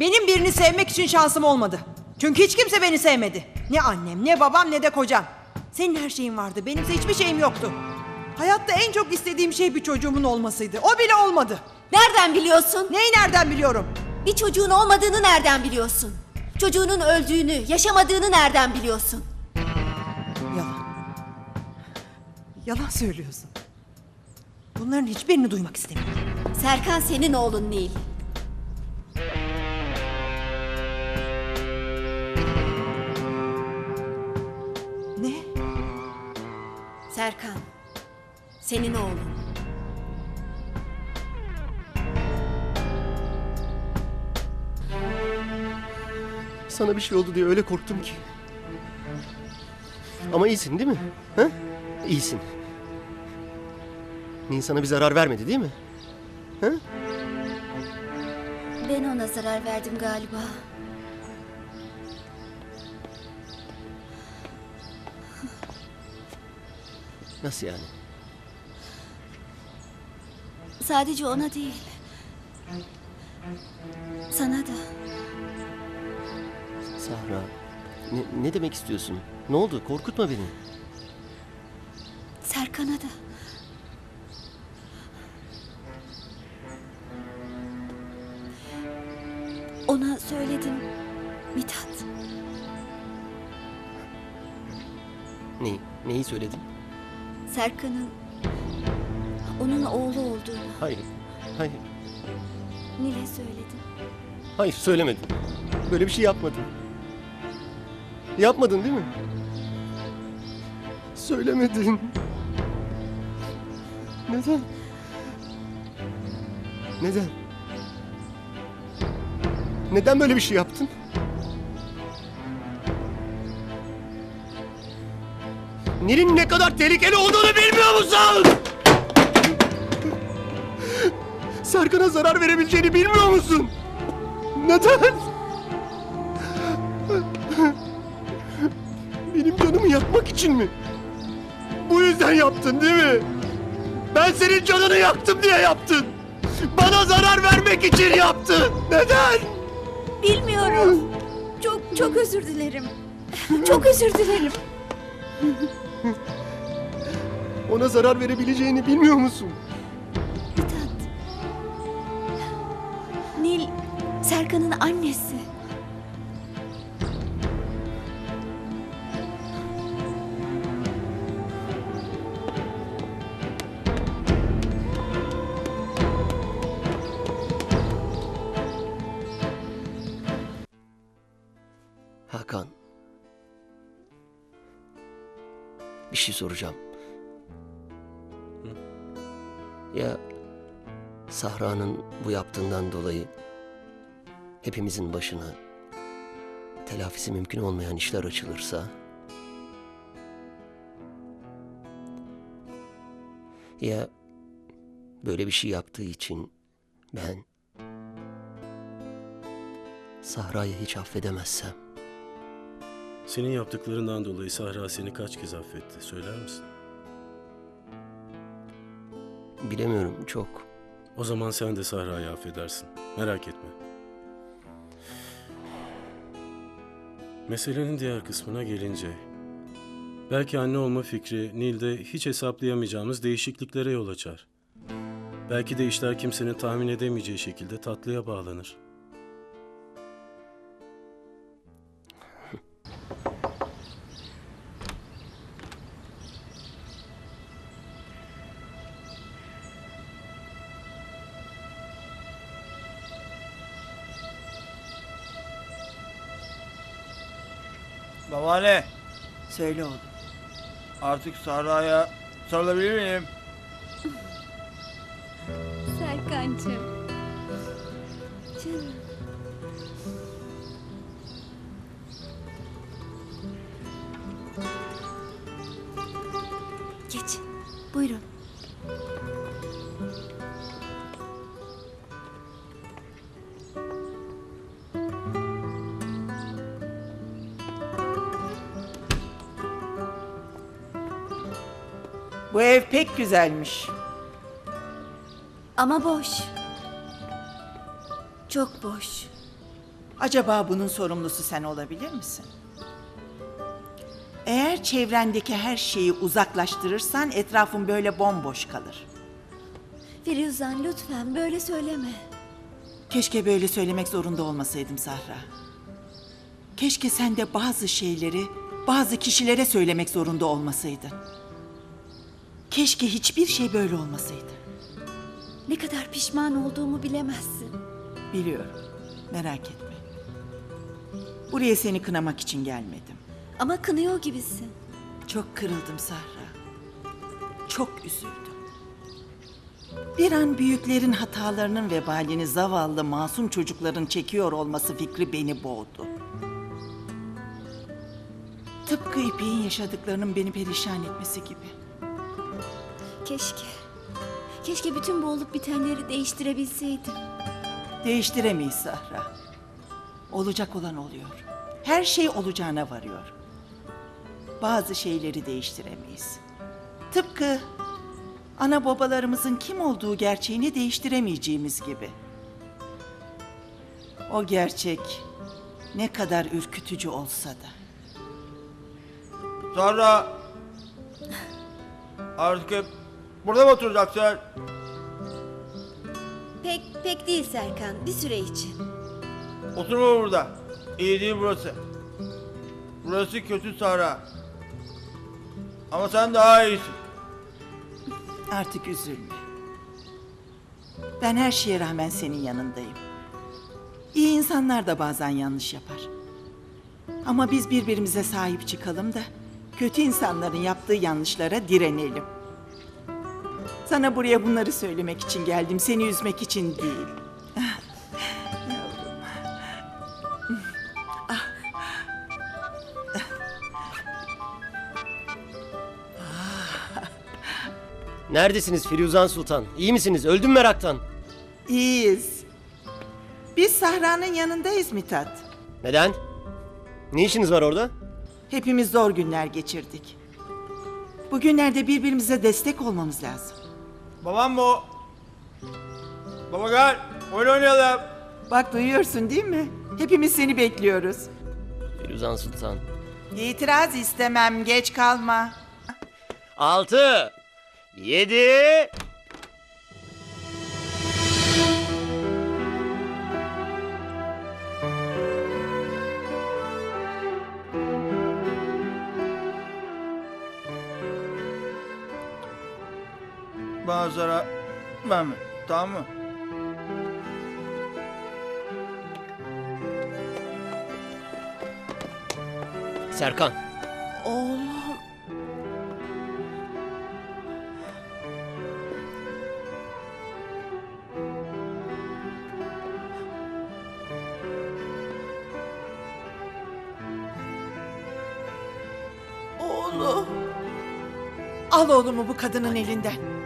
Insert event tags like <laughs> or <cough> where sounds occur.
Benim birini sevmek için şansım olmadı. Çünkü hiç kimse beni sevmedi. Ne annem, ne babam, ne de kocam. Senin her şeyin vardı. Benimse hiçbir şeyim yoktu. Hayatta en çok istediğim şey bir çocuğumun olmasıydı. O bile olmadı. Nereden biliyorsun? Neyi nereden biliyorum? Bir çocuğun olmadığını nereden biliyorsun? Çocuğunun öldüğünü, yaşamadığını nereden biliyorsun? Yalan. Yalan söylüyorsun. Bunların hiçbirini duymak istemiyorum. Serkan senin oğlun Nil. Serkan, senin oğlun. Sana bir şey oldu diye öyle korktum ki. Ama iyisin değil mi? Ha? İyisin. Nil sana bir zarar vermedi değil mi? Ha? Ben ona zarar verdim galiba. Nasıl yani? Sadece ona değil. Sana da. Sahra, ne, ne demek istiyorsun? Ne oldu? Korkutma beni. Serkan'a da. Ona söyledim Mithat. Neyi? Neyi söyledin? Serkan'ın onun oğlu olduğunu Hayır. Hayır. Nil'e söyledim. Hayır söylemedin. Böyle bir şey yapmadın. Yapmadın değil mi? Söylemedin. Neden? Neden? Neden böyle bir şey yaptın? Nil'in ne kadar tehlikeli olduğunu bilmiyor musun? Serkan'a zarar verebileceğini bilmiyor musun? Neden? Benim canımı yakmak için mi? Bu yüzden yaptın değil mi? Ben senin canını yaktım diye yaptın. Bana zarar vermek için yaptın. Neden? Bilmiyorum. Çok çok özür dilerim. Çok özür dilerim. <laughs> Ona zarar verebileceğini bilmiyor musun? Mithat. Nil Serkan'ın annesi. Hakan. Bir şey soracağım. Ya Sahra'nın bu yaptığından dolayı hepimizin başına telafisi mümkün olmayan işler açılırsa ya böyle bir şey yaptığı için ben Sahra'yı hiç affedemezsem Senin yaptıklarından dolayı Sahra seni kaç kez affetti söyler misin? bilemiyorum çok. O zaman sen de Sahra'yı affedersin. Merak etme. Meselenin diğer kısmına gelince... Belki anne olma fikri Nil'de hiç hesaplayamayacağımız değişikliklere yol açar. Belki de işler kimsenin tahmin edemeyeceği şekilde tatlıya bağlanır. Babaanne Söyle oğlum. artık Sahra'ya sarılabilir miyim? Serkan'cığım. Canım. Geç. Buyurun. Bu ev pek güzelmiş. Ama boş. Çok boş. Acaba bunun sorumlusu sen olabilir misin? Eğer çevrendeki her şeyi uzaklaştırırsan etrafın böyle bomboş kalır. Firuzan lütfen böyle söyleme. Keşke böyle söylemek zorunda olmasaydım Zahra. Keşke sen de bazı şeyleri bazı kişilere söylemek zorunda olmasaydın. Keşke hiçbir şey böyle olmasaydı. Ne kadar pişman olduğumu bilemezsin. Biliyorum. Merak etme. Buraya seni kınamak için gelmedim. Ama kınıyor gibisin. Çok kırıldım Sahra. Çok üzüldüm. Bir an büyüklerin hatalarının vebalini zavallı masum çocukların çekiyor olması fikri beni boğdu. Tıpkı İpek'in yaşadıklarının beni perişan etmesi gibi. Keşke. Keşke bütün bu olup bitenleri değiştirebilseydim. Değiştiremeyiz Sahra. Olacak olan oluyor. Her şey olacağına varıyor. Bazı şeyleri değiştiremeyiz. Tıpkı ana babalarımızın kim olduğu gerçeğini değiştiremeyeceğimiz gibi. O gerçek ne kadar ürkütücü olsa da. Sahra. Artık hep burada mı oturacaksın? Pek pek değil Serkan. Bir süre için. Oturma burada. İyi değil burası. Burası kötü Sahra. Ama sen daha iyisin. Artık üzülme. Ben her şeye rağmen senin yanındayım. İyi insanlar da bazen yanlış yapar. Ama biz birbirimize sahip çıkalım da kötü insanların yaptığı yanlışlara direnelim. Sana buraya bunları söylemek için geldim, seni üzmek için değil. Neredesiniz Firuzan Sultan? İyi misiniz? Öldüm meraktan. İyiyiz. Biz Sahra'nın yanındayız Mithat. Neden? Ne işiniz var orada? Hepimiz zor günler geçirdik. Bugünlerde birbirimize destek olmamız lazım. Babam o? Baba gel. Oyun oynayalım. Bak duyuyorsun değil mi? Hepimiz seni bekliyoruz. Firuzan Sultan. İtiraz istemem, geç kalma. Altı. Yedi. Bana zarar verme. Tamam mı? Serkan. Oğlum. Oğlum. Al oğlumu bu kadının elinden.